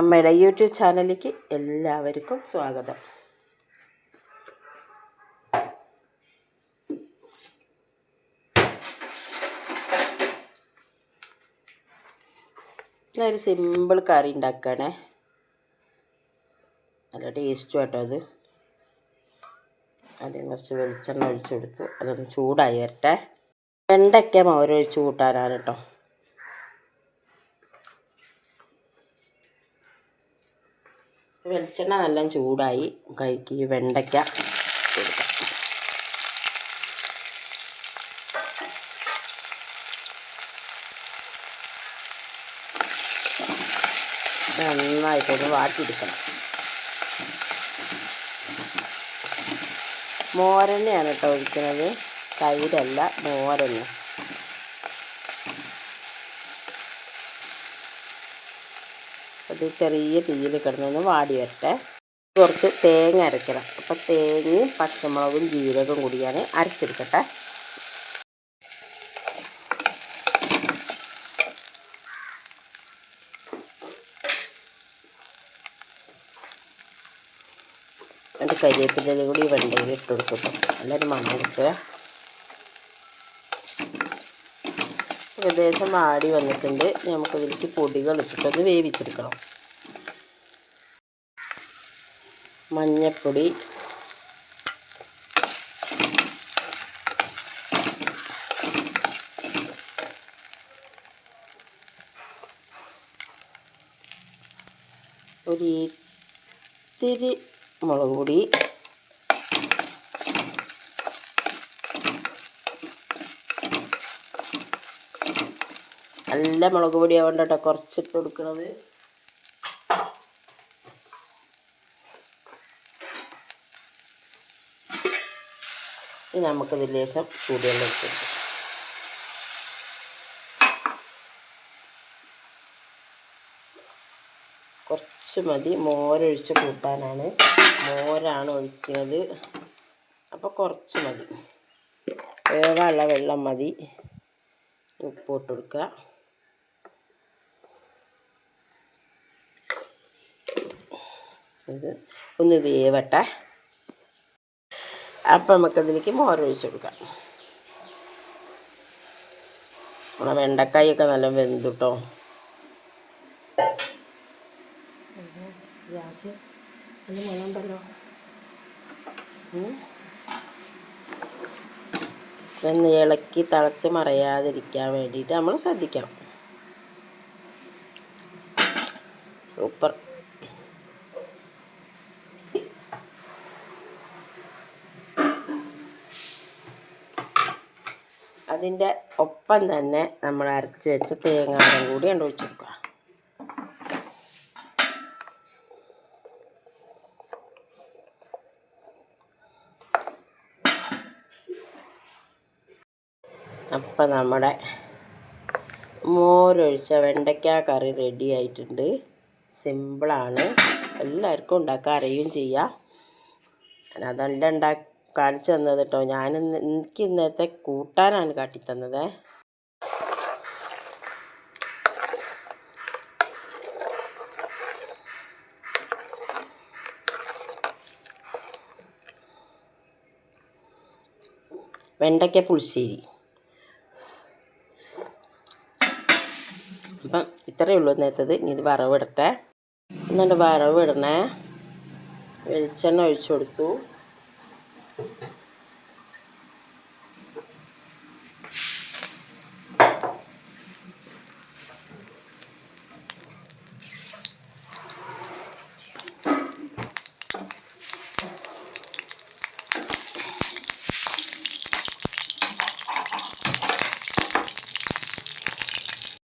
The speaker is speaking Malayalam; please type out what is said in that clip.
അമ്മയുടെ യൂട്യൂബ് ചാനലിലേക്ക് എല്ലാവർക്കും സ്വാഗതം. ഒരു സിമ്പിൾ കറി ഉണ്ടാക്കുകയാണേ. നല്ല ടേസ്റ്റും കേട്ടോ അത്. അതിന് കുറച്ച് വെളിച്ചെണ്ണ ഒഴിച്ചു കൊടുത്തു അതൊന്ന് ചൂടായി വരട്ടെ. വെണ്ടയ്ക്ക മോരൊഴിച്ച് കൂട്ടാനാണ് കേട്ടോ വെളിച്ചെണ്ണ നല്ല ചൂടായി കൈക്ക് വെണ്ടയ്ക്ക കൊടുക്കാം. നന്നായിട്ടൊന്ന് വാട്ടിയെടുക്കണം. മോരെണ്ണയാണ് കേട്ടോ ഒഴിക്കുന്നത്. തൈരല്ല മോരെണ്ണ അത് ചെറിയ തീയിൽ കിടന്നൊന്ന് വാടി വരട്ടെ. കുറച്ച് തേങ്ങ അരയ്ക്കണം. അപ്പം തേങ്ങയും പച്ചമുളകും ജീരകവും കൂടി ഞാൻ അരച്ചെടുക്കട്ടെ. എന്നിട്ട് കരിവേപ്പിന്റെ കൂടി വെണ്ടയിൽ ഇട്ട് കൊടുക്കും നല്ലൊരു മണം കിട്ടുക. ഏകദേശം ആടി വന്നിട്ടുണ്ട്. നമുക്കതിലേക്ക് പൊടികൾ ഇട്ടിട്ടൊന്ന് വേവിച്ചെടുക്കണം. മഞ്ഞൾപ്പൊടി ഒരു ഇത്തിരി മുളക് പൊടി. നല്ല മുളക് പൊടി ആവണ്ട കേട്ടോ കുറച്ചിട്ട് കൊടുക്കണത്. ഇനി നമുക്കതിൽ ലേശം ചൂടുവെള്ളം ഇട്ട് കുറച്ച് മതി. മോരൊഴിച്ച് കൂട്ടാനാണ്. മോരാണ് ഒഴിക്കുന്നത്. അപ്പോൾ കുറച്ച് മതി. വേവാനുള്ള വെള്ളം മതി. ഉപ്പ് ഇട്ട് കൊടുക്കുക. ഇത് ഒന്ന് വേവട്ടെ. അപ്പം നമുക്കതിലേക്ക് മോരൊഴിച്ച് കൊടുക്കാം. നമ്മളെ വെണ്ടക്കായൊക്കെ നല്ല വെന്തുട്ടോ. ഗ്യാസ് ഒന്ന് ഇളക്കി തിളച്ച് മറയാതിരിക്കാൻ വേണ്ടിയിട്ട് നമ്മൾ ശ്രദ്ധിക്കണം. സൂപ്പർ. അതിന്റെ ഒപ്പം തന്നെ നമ്മൾ അരച്ച് വെച്ച തേങ്ങാടും കൂടി ഉണ്ട് ഒഴിച്ച് കൊടുക്കുക. അപ്പം നമ്മുടെ മോരൊഴിച്ച വെണ്ടയ്ക്ക കറി റെഡി ആയിട്ടുണ്ട്. സിമ്പിളാണ് എല്ലാവർക്കും ഉണ്ടാക്കാൻ അറിയുകയും ചെയ്യാം. അതല്ല ഉണ്ടാക്കി കാണിച്ചു തന്നത് കേട്ടോ. ഞാൻ എനിക്ക് ഇന്നത്തെ കൂട്ടാനാണ് കാട്ടി കാട്ടിത്തന്നത് വെണ്ടയ്ക്ക പുളിശ്ശേരി. അപ്പം ഇത്രയേ ഉള്ളൂ നേരത്തത് ഇനി ഇത് വറവിടട്ടെ. എന്നിട്ട് വറവിടണേ. വെളിച്ചെണ്ണ ഒഴിച്ചു കൊടുത്തു. Thank you.